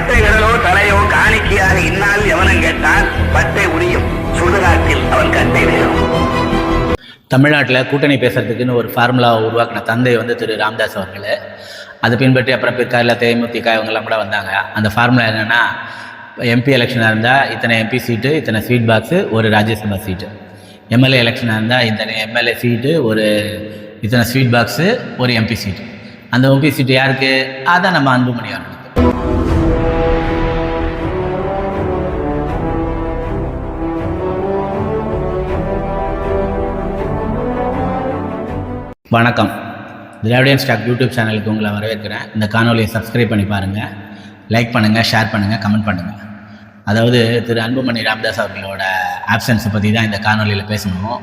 பட்டை விரலோ தலையோ காணிக்கையாக இந்நாள் எவனும் கேட்டால் பட்டை உரியும். சுடுகாட்டில் அவன் கட்டை வேறும் தமிழ்நாட்டில் கூட்டணி பேசுறதுக்குன்னு ஒரு ஃபார்முலாவை உருவாக்கின தந்தை வந்து திரு ராமதாஸ் அவர்கள். அதை பின்பற்றி அப்புறம் பிற்காலில் தேமுதிக இவங்கெல்லாம் கூட வந்தாங்க. அந்த ஃபார்முலா என்னென்னா எம்பி எலெக்ஷனாக இருந்தால் இத்தனை எம்பி சீட்டு இத்தனை ஸ்வீட் பாக்ஸு ஒரு ராஜ்யசபா சீட்டு எம்எல்ஏ எலெக்ஷனாக இருந்தால் இத்தனை எம்எல்ஏ சீட்டு ஒரு இத்தனை ஸ்வீட் பாக்ஸு ஒரு எம்பி சீட்டு அந்த எம்பி சீட்டு யாருக்கு? அதான் நம்ம அன்புமணி வரணும் வணக்கம். திராவிடியன் ஸ்டாக் யூடியூப் சேனலுக்கு உங்களை வரவேற்கிறேன். இந்த காணொலியை சப்ஸ்கிரைப் பண்ணி பாருங்கள் லைக் பண்ணுங்கள் ஷேர் பண்ணுங்கள் கமெண்ட் பண்ணுங்கள் அதாவது திரு அன்புமணி ராமதாஸ் அவர்களோட ஆப்சன்ஸை பற்றி தான் இந்த காணொலியில் பேசணும்.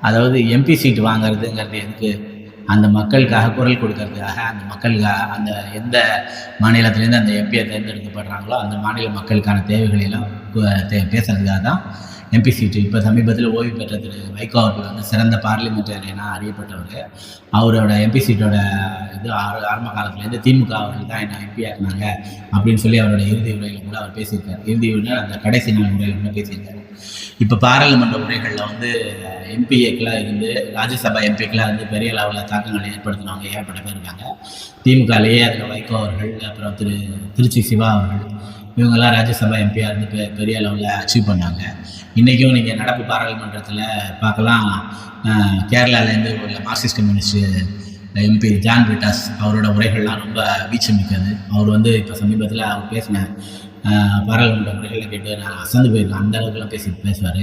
அதாவது எம்பி சீட் வாங்குறதுங்கிறது எதுக்கு? அந்த மக்களுக்காக குரல் கொடுக்கறதுக்காக அந்த மக்களுக்காக அந்த எந்த மாநிலத்திலேருந்து அந்த எம்பியை தேர்ந்தெடுக்கப்படுறாங்களோ அந்த மாநில மக்களுக்கான தேவைகளை எல்லாம் தே- தான் எம்பி சீட்டு இப்போ சமீபத்தில் ஓய்வு பெற்ற திரு வைகோ அவர்கள் வந்து சிறந்த பார்லிமெண்டேரியனாக அறியப்பட்டவர். அவரோட எம்பி சீட்டோட இது ஆரம்ப காலத்துலேருந்து திமுக அவர்கள் தான் என்ன எம்பியாக இருந்தாங்க அப்படின்னு சொல்லி அவரோட இறுதி உரையில் கூட அவர் பேசியிருக்காரு. இறுதி உரையில் அந்த கடைசி நாள் உரையில் கூட பேசியிருக்காரு. இப்போ பாராளுமன்ற உரைகளில் வந்து எம்பிஏக்கெலாம் இருந்து ராஜ்யசபா எம்பிக்கெலாம் இருந்து பெரிய அளவில் தாக்கங்களை ஏற்படுத்தினவங்க ஏற்பட்ட பேர் இருக்காங்க. திமுகலேயே அதில் வைகோ அவர்கள் அப்புறம் திரு திருச்சி சிவா அவர்கள் இவங்கெல்லாம் ராஜ்யசபா எம்பியாக இருந்து பெ பெரிய அளவில் அச்சீவ் பண்ணாங்க. இன்றைக்கும் நீங்கள் நடப்பு பாராளுமன்றத்தில் பார்க்கலாம். கேரளாவிலேருந்து உள்ள Marxist communist MP John Brittas அவரோட உரைகள்லாம் ரொம்ப வீச்சு மிக்கது. அவர் வந்து இப்போ சமீபத்தில் அவர் பேசின பாராளுமன்ற உரைகளை கேட்டு நான் அசந்து போயிருக்கேன். அந்த அளவுக்குலாம் பேசி பேசுவார்.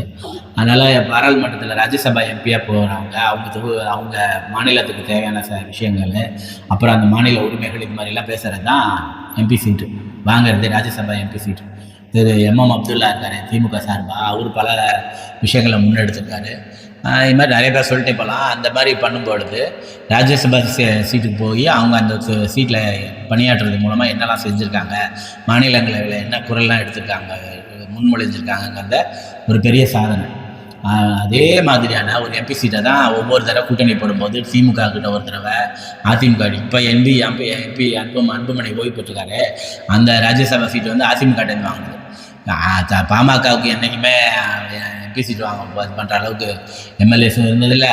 அதனால் பாராளுமன்றத்தில் ராஜ்யசபா எம்பியாக போகிறவங்க அவங்க தொகு அவங்க மாநிலத்துக்கு தேவையான ச விஷயங்கள் அப்புறம் அந்த மாநில உரிமைகள் இது மாதிரிலாம் பேசுகிறது தான் எம்பி சீட்டு. வாங்குறது Rajya Sabha MP seat. Thiru M M Abdullah இருக்கார் திமுக சார்பாக அவர் பல விஷயங்களை முன்னெடுத்திருக்காரு. இது மாதிரி நிறைய பேர் சொல்லிட்டே போகலாம். அந்த மாதிரி பண்ணும்பொழுது ராஜ்யசபா சீ- சீட்டுக்கு போய் அவங்க அந்த சீட்டில் பணியாற்றுறது மூலமாக என்னெல்லாம் செஞ்சுருக்காங்க மாநிலங்களில் என்ன குரல்லாம் எடுத்திருக்காங்க முன்மொழிஞ்சிருக்காங்கங்கிறத ஒரு பெரிய சாதனை. அதே மாதிரியான ஒரு எம்பி சீட்டை தான் ஒவ்வொரு தடவை கூட்டணி போடும்போது திமுக கிட்ட ஒரு தடவை அதிமுக இப்போ எம்பி எம்பி எம்பி அன்பு அன்புமணி ஓய்வு பெற்றிருக்காரு. அந்த ராஜ்யசபா சீட்டு வந்து அதிமுக வாங்கினது. பாமகவுக்கு என்றைக்குமே எம்பி சீட் வாங்க பண்ணுற அளவுக்கு எம்எல்ஏஸ் இருந்ததில்ல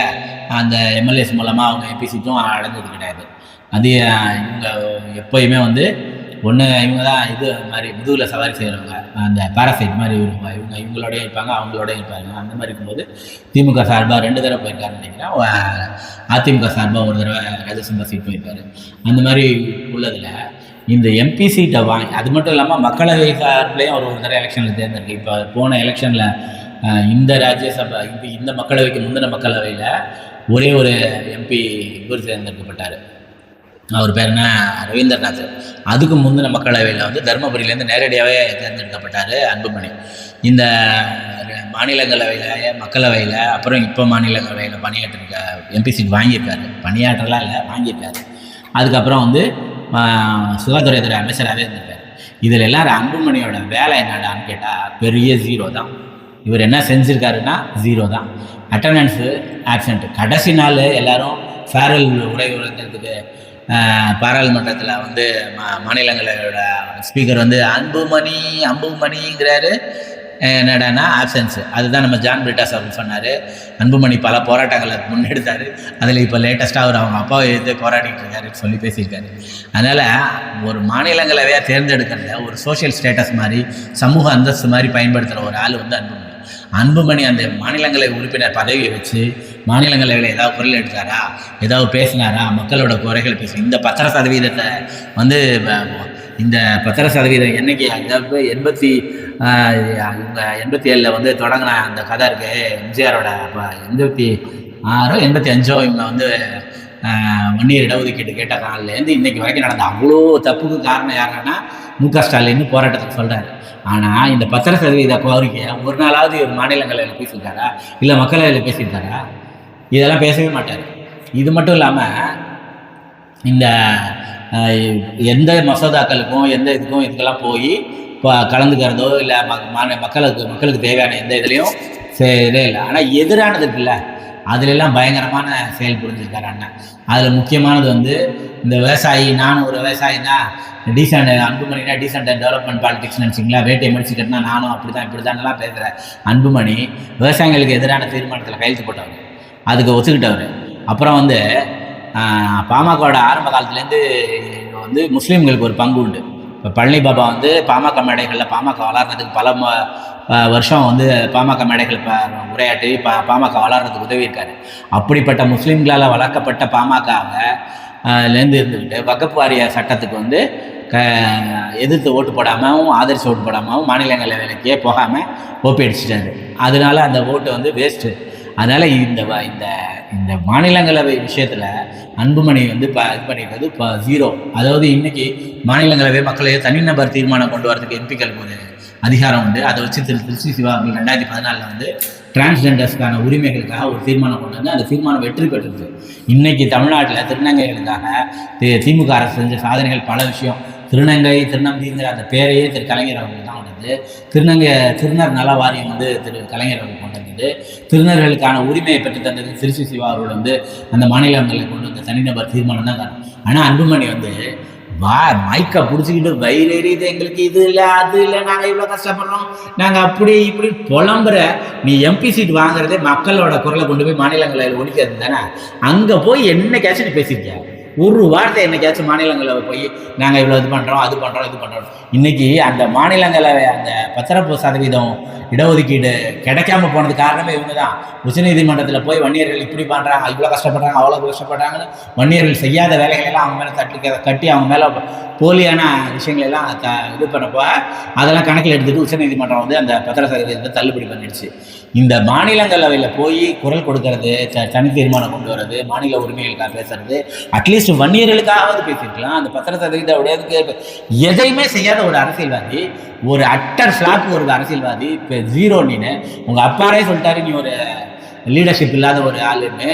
அந்த எம்எல்ஏஸ் மூலமாக அவங்க எம்பி சீட்டும் அடைஞ்சது கிடையாது. அது இவங்க எப்போயுமே வந்து ஒன்று இவங்க தான் இது மாதிரி முதுகில் சவாரி செய்கிறவங்க அந்த பாராசைட் மாதிரி இவங்க இவங்க இவங்களோடய இருப்பாங்க அவங்களோடய இருப்பாங்க. அந்த மாதிரி இருக்கும்போது திமுக சார்பாக ரெண்டு தடவை போயிருக்காருன்னு நினைக்கிறேன். அதிமுக சார்பாக ஒரு தடவை ராஜசம்பா சீட் போயிருக்காரு. அந்த மாதிரி உள்ளதில் இந்த எம்பி சீட்டை வாங்கி அது மட்டும் இல்லாமல் மக்களவை சார்பிலையும் அவர் ஒரு தடவை எலெக்ஷனில் தேர்ந்தெடுக்கு இப்போ போன எலெக்ஷனில் இந்த ராஜ்யசபா இந்த இந்த மக்களவைக்கு முந்தின மக்களவையில் ஒரே ஒரு எம்பி இவர் தேர்ந்தெடுக்கப்பட்டார். அவர் பேர் என்ன? ரவீந்திரநாத். அதுக்கு முந்தின மக்களவையில் வந்து தருமபுரியிலேருந்து நேரடியாகவே தேர்ந்தெடுக்கப்பட்டார் அன்புமணி. இந்த மாநிலங்களவையில் மக்களவையில் அப்புறம் இப்போ மாநிலங்களவையில் பணியாற்றிருக்க எம்பி சீட் வாங்கியிருக்காரு. பணியாற்றலாம் இல்லை வாங்கியிருக்காரு. அதுக்கப்புறம் வந்து சுகாதாரத்துறை அமைச்சராகவே இருந்திருக்காரு. இதில் எல்லாரும் அன்புமணியோட வேலை என்னடான்னு கேட்டால் பெரிய ஜீரோ தான். இவர் என்ன செஞ்சுருக்காருன்னா ஜீரோ தான். அட்டண்டன்ஸு ஆப்சண்ட்டு கடைசி நாள் எல்லாரும் ஃபேரல் உரை உரைக்கிறதுக்கு பாராளுமன்றத்தில் வந்து மா மாநிலங்களோட ஸ்பீக்கர் வந்து அன்புமணி அம்புமணிங்கிறாரு. அஹ் என்னடான்னா ஆப்சன்ஸ் அதுதான் நம்ம ஜான் பிரிட்டாஸ் அவர் சொன்னார். அன்புமணி பல போராட்டங்களை முன்னெடுத்தார். அதில் இப்போ லேட்டஸ்ட்டாக அவர் அவங்க அப்பாவை எதிர்த்து போராடிட்டு இருக்காருன்னு சொல்லி பேசியிருக்காரு. அதனால் ஒரு மாநிலங்களவையாக தேர்ந்தெடுக்கிறத ஒரு சோஷியல் ஸ்டேட்டஸ் மாதிரி சமூக அந்தஸ்து மாதிரி பயன்படுத்துகிற ஒரு ஆள் வந்து அன்புமணி. அன்புமணி அந்த மாநிலங்களவை உறுப்பினர் பதவியை வச்சு மாநிலங்களவையில் ஏதாவது குரல் எடுத்தாரா? ஏதாவது பேசினாரா? மக்களோட குறைகள் பேச. இந்த பத்திர சதவீதத்தை வந்து இந்த பத்திர சதவீதம் என்னைக்கு அதாவது எண்பத்தி எண்பத்தி ஏழில் வந்து தொடங்கின அந்த கதை இருக்குது எம்ஜிஆரோட எண்பத்தி ஆறோ எண்பத்தி அஞ்சோ இவங்க வந்து வன்னியர் இடஒதுக்கீடு கேட்ட காலிலேருந்து இன்னைக்கு வரைக்கும் நடந்த அவ்வளோ தப்புக்கு காரணம் யாருன்னா மு க ஸ்டாலின் போராட்டத்துக்கு சொல்கிறாரு ஆனால் இந்த பத்திர சதவீத கோரிக்கையை ஒரு நாளாவது மாநிலங்களில் பேசியிருக்காரா? இல்லை மக்களவையில் பேசியிருக்காரா? இதெல்லாம் பேசவே மாட்டார். இது மட்டும் இல்லாமல் இந்த எந்த மசோதாக்களுக்கும் எந்த இதுக்கும் இதுக்கெல்லாம் போய் இப்போ கலந்துக்கிறதோ இல்லை ம மான- மக்களுக்கு மக்களுக்கு தேவையான எந்த இதுலேயும் இதே இல்லை. ஆனால் எதிரானது இருக்குல்ல அதுலெல்லாம் பயங்கரமான செயல் புரிஞ்சிருக்காரு அண்ணன் அதில் முக்கியமானது வந்து இந்த விவசாயி நானும் ஒரு விவசாயி தான் டீசெண்ட் அன்புமணினா டீசெண்ட் டெவலப்மெண்ட் பாலிடிக்ஸ் நினச்சிங்களா? வேட்டை மடிச்சு நானும் அப்படி தான் இப்படி தான்லாம் பேசுகிறேன் அன்புமணி விவசாயிகளுக்கு எதிரான தீர்மானத்தில் கையெழுத்து போட்டவங்க அதுக்கு ஒத்துக்கிட்டவர். அப்புறம் வந்து பாமகவோட ஆரம்ப காலத்துலேருந்து வந்து முஸ்லீம்களுக்கு ஒரு பங்கு உண்டு. இப்போ பழனி பாபா வந்து பாமக மேடைகளில் பாமக வளர்றதுக்கு பல ம- வருஷம் வந்து பாமக மேடைகள் ப உரையாட்டி பா பாமக வளர்றதுக்கு உதவி இருக்காரு அப்படிப்பட்ட முஸ்லீம்களால் வளர்க்கப்பட்ட பாமகவை லேருந்து இருந்துக்கிட்டு வகுப்பு வாரிய சட்டத்துக்கு வந்து க எதிர்த்து ஓட்டு போடாமவும் ஆதரித்து ஓட்டு போடாமவும் மாநிலங்களவைக்கே போகாமல் ஓப்பி அடிச்சிட்டாரு. அதனால அந்த ஓட்டு வந்து வேஸ்ட்டு. அதனால் இந்த வ- இந்த இந்த மாநிலங்களவை விஷயத்தில் அன்புமணி வந்து இப்போ இது பண்ணியிருக்கிறது இப்போ ஜீரோ அதாவது இன்றைக்கி மாநிலங்களவை மக்களை தனிநபர் தீர்மானம் கொண்டு வரதுக்கு எம்பிக்களுக்கு ஒரு அதிகாரம் உண்டு. அதை வச்சு திரு திருச்சி சிவா அப்படி ரெண்டாயிரத்தி பதினாலில் வந்து டிரான்ஸ்ஜெண்டர்ஸ்க்கான உரிமைகளுக்காக ஒரு தீர்மானம் கொண்டு வந்து அந்த தீர்மானம் வெற்றி பெற்றது. இன்றைக்கி தமிழ்நாட்டில் திருநங்கைகளுக்காக தி- திமுக அரசு செஞ்ச சாதனைகள் பல விஷயம். திருநங்கை திருநம்பிங்கிற அந்த பேரையே திரு கலைஞர் அவங்க வந்து திருநங்கை திருநர் நல வாரியம் வந்து திரு கலைஞர்கள் கொண்டு வந்தது. திருநர்களுக்கான உரிமையை பெற்று தந்தது திருச்சி சிவா அவர்கள் வந்து அந்த மாநிலங்களை கொண்டு வந்த தனிநபர் தீர்மானம் தான் காரணம். ஆனால் அன்புமணி வந்து வா மைக்கை பிடிச்சிக்கிட்டு வயிறு எரியுது எங்களுக்கு இது இல்லை அது இல்லை நாங்கள் இவ்வளோ கஷ்டப்படுறோம் நாங்கள் அப்படி இப்படி புலம்புற நீ எம்பி சீட் வாங்குறதே மக்களோட குரலை கொண்டு போய் மாநிலங்களில் ஒழிக்கிறது தானே? அங்கே போய் என்ன நீ பேசியிருக்கியா? ஒரு வார்த்தை என்னைக்காச்சும் மாநிலங்களவை போய் நாங்கள் இவ்வளோ இது பண்ணுறோம் அது பண்ணுறோம் இது பண்ணுறோம் இன்னைக்கு அந்த மாநிலங்களவை அந்த பத்திரப்பு சதவீதம் இடஒதுக்கீடு கிடைக்காம போனது காரணமே இவங்க தான் உச்சநீதிமன்றத்தில் போய் வன்னியர்கள் இப்படி பண்ணுறாங்க இவ்வளோ கஷ்டப்படுறாங்க அவ்வளோ கஷ்டப்படுறாங்கன்னு வன்னியர்கள் செய்யாத வேலைகளெல்லாம் அவங்க மேலே தட்டி கட்டி அவங்க மேலே போலியான விஷயங்கள் எல்லாம் த இது பண்ணப்போ அதெல்லாம் கணக்கில் எடுத்துகிட்டு உச்சநீதிமன்றம் வந்து அந்த பத்திர சதவீதத்தை தள்ளுபடி பண்ணிடுச்சு. இந்த மாநிலங்களவையில் போய் குரல் கொடுக்கறது த- தனி தீர்மானம் கொண்டு வர்றது மாநில உரிமைகளுக்காக பேசுறது அட்லீஸ்ட் வன்னியர்களுக்காவது பேசியிருக்கலாம். அந்த பத்திர சதவீத உடையதுக்கு எதையுமே செய்யாத ஒரு அரசியல்வாதி ஒரு அட்டர் ஃபிளாப் ஒரு அரசியல்வாதி இப்போ ஜீரோ நீனு உங்கள் அப்பாரே சொல்லிட்டாரு நீ ஒரு லீடர்ஷிப் இல்லாத ஒரு ஆளுன்னு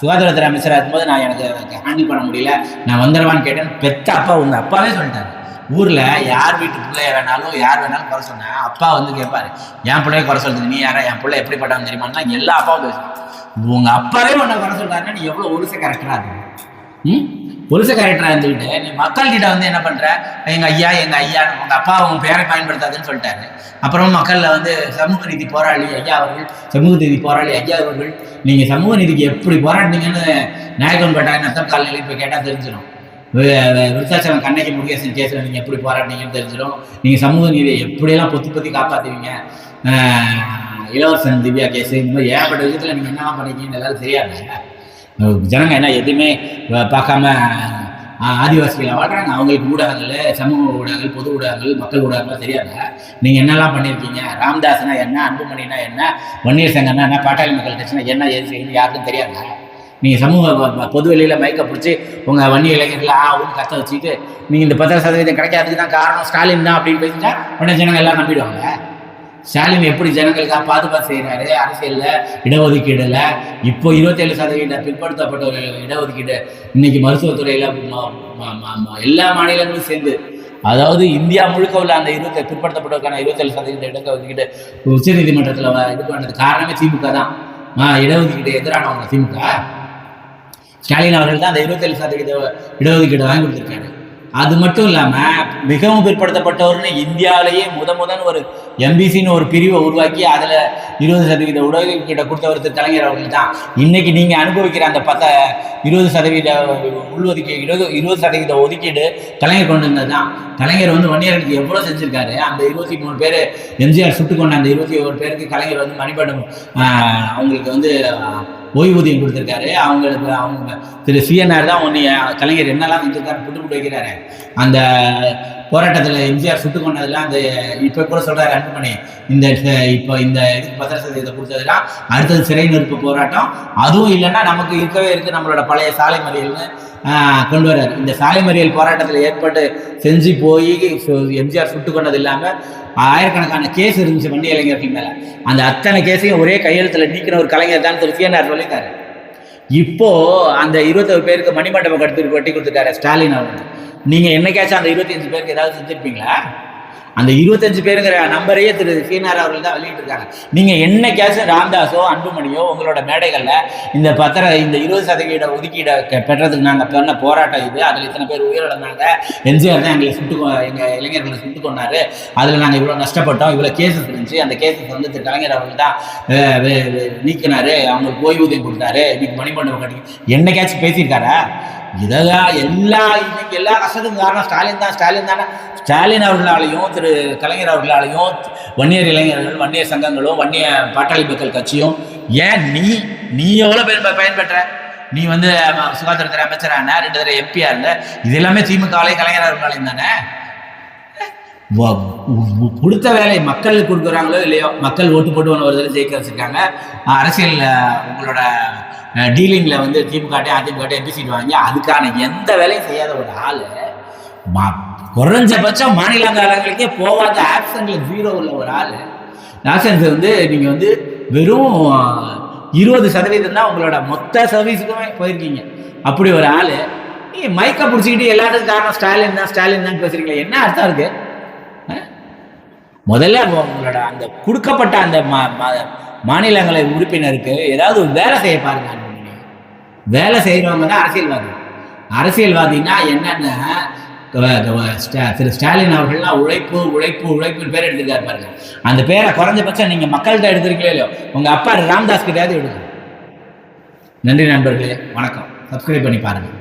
சுகாதாரத்துறை அமைச்சராக இருக்கும்போது நான் எனக்கு ஹேண்டில் பண்ண முடியல. நான் வந்துடுவான்னு கேட்டேன். பெத்த அப்பா உங்கள் அப்பாவே சொல்லிட்டாரு. ஊரில் யார் வீட்டு பிள்ளைய வேணாலும் யார் வேணாலும் குறை சொன்னேன் அப்பா வந்து கேட்பாரு என் பிள்ளைய குறை சொல்றது நீ யாரா? என் பிள்ளை எப்படிப்பட்டவன் தெரியுமான்னா? எல்லா அப்பாவும் பேசுவேன் உங்கள் அப்பாவே உன்னை குறை சொல்கிறாருன்னா நீ எவ்வளோ ஒருசை கரெக்டாக இருக்கு? ம்? ஒருச கேரக்டராக இருந்துக்கிட்டு நீ மக்கள்கிட்ட வந்து என்ன பண்ற? எங்க ஐயா எங்க ஐயா உங்க அப்பா உங்க பேரை பயன்படுத்தாதுன்னு சொல்லிட்டாரு. அப்புறம் மக்கள்ல வந்து சமூக நீதி போராளி ஐயா அவர்கள் சமூக நீதி போராளி ஐயா அவர்கள் நீங்க சமூக நீதிக்கு எப்படி போராடினீங்கன்னு நாயகம் பட்டா நத்தம் காலையில் இப்போ கேட்டா தெரிஞ்சிடும் விருத்தாச்சலம் கண்ணகி முருகேசன் கேஸில் நீங்கள் எப்படி போராடினீங்கன்னு தெரிஞ்சிடும் நீங்கள் சமூக நீதியை எப்படியெல்லாம் பொத்தி பொத்தி காப்பாற்றுவீங்க இளவரசன் திவ்யா கேஸ் இந்த மாதிரி ஏகப்பட்ட விஷயத்தில் நீங்கள் என்னெல்லாம் பண்ணிருக்கீங்கன்னு எல்லாரும் தெரியாது ஜனங்க என்ன எதுவுமே பார்க்காம ஆதிவாசிகள் வாழ்றாங்க. அவங்களுக்கு ஊடகங்கள் சமூக ஊடகங்கள் பொது ஊடகங்கள் மக்கள் ஊடகங்கள் தெரியாது. நீங்கள் என்னெல்லாம் பண்ணியிருக்கீங்க? ராம்தாஸ்னா என்ன? அன்புமணினா என்ன? வன்னியர் சங்கம்னா என்ன? பாட்டாளி மக்கள் கட்சினா என்ன? ஏது செய்யணும் யாருக்கும் தெரியாது. நீங்கள் சமூக பொது வெளியில் மைக்கை பிடிச்சி உங்கள் வன்னி இளைஞர்கள் ஆ ஊன்னு கத்த வச்சுட்டு நீங்கள் இந்த பத்திர சதவீதம் கிடைக்காததுக்கு தான் காரணம் ஸ்டாலின் தான் அப்படின்னு பேசிட்டா உடனே ஜனங்கள் எல்லாம் நம்பிடுவாங்க. ஸ்டாலின் எப்படி ஜனங்களுக்காக பாதுகாப்பு செய்கிறாரு அரசியலில் இடஒதுக்கீடில் இப்போ இருபத்தேழு சதவீத பிற்படுத்தப்பட்ட ஒரு இடஒதுக்கீடு இன்னைக்கு மருத்துவத்துறையில் எல்லா மாநிலங்களும் சேர்ந்து அதாவது இந்தியா முழுக்க உள்ள அந்த இருபத்தி பிற்படுத்தப்பட்டவருக்கான இருபத்தேழு சதவீத இடஒதுக்கீடு உச்சநீதிமன்றத்தில் இது பண்ணது காரணமே திமுக தான். ஆ, இடஒதுக்கீடு எதிரானவங்க திமுக. ஸ்டாலின் அவர்கள் தான் அந்த இருபத்தேழு சதவீத இடஒதுக்கீடு வாங்கி கொடுத்துருக்காங்க அது மட்டும் இல்லாமல் மிகவும் பிற்படுத்தப்பட்டவர்னு இந்தியாவிலேயே முத முதன் ஒரு எம்பிசின்னு ஒரு பிரிவை உருவாக்கி அதில் இருபது சதவீத இடஒதுக்கீட்டை கொடுத்தவர் திரு கலைஞர் அவர்கள் தான் இன்னைக்கு நீங்கள் அனுபவிக்கிற அந்த பத்த இருபது சதவீத உள்ஒதுக்கீடு இருபது இருபது சதவீத ஒதுக்கீடு கலைஞர் கொண்டு வந்தது தான் கலைஞர் வந்து வன்னியர்களுக்கு எவ்வளோ செஞ்சிருக்காரு? அந்த இருபத்தி மூணு பேர் எம்ஜிஆர் சுட்டு கொண்ட அந்த இருபத்தி ஒரு பேருக்கு கலைஞர் வந்து மணிமண்டம் அவங்களுக்கு வந்து ஓய்வூதியம் கொடுத்துருக்காரு. அவங்களுக்கு அவங்க திரு சிஎன்ஆர் தான் ஒன்று கலைஞர் என்னெல்லாம் செஞ்சுருக்காரு புட்டு புட்டு வைக்கிறாரு. அந்த போராட்டத்தில் எம்ஜிஆர் சுட்டு கொண்டதெல்லாம் அந்த இப்போ கூட சொல்கிறார் அன்புமணி. இந்த இப்போ இந்த இதுக்கு பத்திர சதவீதத்தை கொடுத்ததுலாம் அடுத்தது சிறை நிறுப்பு போராட்டம். அதுவும் இல்லைன்னா நமக்கு இருக்கவே இருக்குது நம்மளோட பழைய சாலை மறியல்னு கொண்டு வர்றாரு. இந்த சாலை மறியல் போராட்டத்தில் ஏற்பட்டு செஞ்சு போய் எம்ஜிஆர் சுட்டு கொண்டது இல்லாமல் ஆயிரக்கணக்கான கேஸ் இருந்துச்சு வண்டி இளைஞர்கள் மேலே. அந்த அத்தனை கேஸையும் ஒரே கையெழுத்தில் நீக்கிற ஒரு கலைஞர் தான் திரு. சிஎன்ஆர் சொல்லியிருக்காரு. இப்போ அந்த இருபத்தொரு பேருக்கு மணிமண்டபம் கட்டி கட்டி கொடுத்துட்டாரு ஸ்டாலின் அவங்க நீங்கள் என்னைக்காச்சும் அந்த இருபத்தஞ்சு பேருக்கு ஏதாவது செஞ்சுருப்பீங்களா? அந்த இருபத்தஞ்சு பேருங்கிற நம்பரையே திரு சீனார் அவர்கள் தான் வெளியிட்டிருக்காங்க. நீங்கள் என்னைக்காச்சும் ராம்தாஸோ அன்புமணியோ உங்களோட மேடைகளில் இந்த பத்திர இந்த இருபது சதவீத ஒதுக்கீடை பெற்றதுக்கு நாங்கள் பண்ண போராட்டம் இது. அதில் இத்தனை பேர் உயிரிழந்தாங்க. எம்ஜிஆர் தான் எங்களை சுட்டு எங்கள் இளைஞர்களை சுட்டு கொண்டாரு அதில் நாங்கள் இவ்வளோ நஷ்டப்பட்டோம். இவ்வளோ கேசஸ் இருந்துச்சு. அந்த கேசஸ் வந்து திரு கலைஞர் அவர்கள் தான் நீக்கினார். அவங்களுக்கு ஓய்வூதியம் கொடுத்தாரு. இன்னைக்கு மணிமண்டபம் கட்டி என்னைக்காச்சும் பேசியிருக்காரா? இதெல்லாம் எல்லா இன்னைக்கு எல்லா கஷ்டத்துக்கும் காரணம் ஸ்டாலின் தான் ஸ்டாலின் தானே. ஸ்டாலின் அவர்களாலையும் திரு கலைஞர் அவர்களாலையும் வன்னியர் இளைஞர்கள் வன்னியர் சங்கங்களும் வன்னிய பாட்டாளி மக்கள் கட்சியும் ஏன் நீ நீ எவ்வளோ பேர் பயன்பெற்ற? நீ வந்து சுகாதாரத்துறை அமைச்சரான ரெண்டு தடவை எம்பியா இருந்த இது எல்லாமே திமுகவாலையும் கலைஞர் அவர்களாலையும் தானே? வ- கொடுத்த வேலை மக்களுக்கு கொடுக்குறாங்களோ இல்லையோ மக்கள் ஓட்டு போட்டு ஒன்று வருதில் ஜெயிக்க வச்சுருக்காங்க. அரசியல் உங்களோட டீலிங்கில் வந்து திமுகட்டே அதிமுகட்டே எம்பி சீட் வாங்கி அதுக்கான எந்த வேலையும் செய்யாத ஒரு ஆள் குறைஞ்சபட்சம் மாநிலங்காரங்களுக்கே போகாத ஆப்ஷன்ல ஜீரோ உள்ள ஒரு ஆள். ஆப்சன்ஸ் வந்து நீங்கள் வந்து வெறும் இருபது சதவீதம் தான் உங்களோட மொத்த சர்வீஸுக்குமே போயிருக்கீங்க. அப்படி ஒரு ஆள். நீ மைக்கை பிடிச்சிக்கிட்டு எல்லாத்துக்கும் காரணம் ஸ்டாலின் தான் ஸ்டாலின் தான் பேசுறீங்களே என்ன அர்த்தம் இருக்கு? முதல்ல உங்களோட அந்த கொடுக்கப்பட்ட அந்த மா- மா- மாநிலங்களை உறுப்பினருக்கு ஏதாவது ஒரு வேலை செய்ய பாருங்க. வேலை செய்கிறவங்க தான் அரசியல்வாதி. அரசியல்வாதினா என்னென்ன திரு ஸ்டாலின் அவர்கள்லாம் உழைப்பு உழைப்பு உழைப்புன்னு பேர் எடுத்திருக்காரு பாருங்க. அந்த பேரை குறைஞ்சபட்சம் நீங்கள் மக்கள்கிட்ட எடுத்திருக்கீங்களோ இல்லையோ உங்கள் அப்பா ராம்தாஸ் கிட்டையாவது எடுக்கும் நன்றி நண்பர்களே வணக்கம். சப்ஸ்கிரைப் பண்ணி பாருங்கள்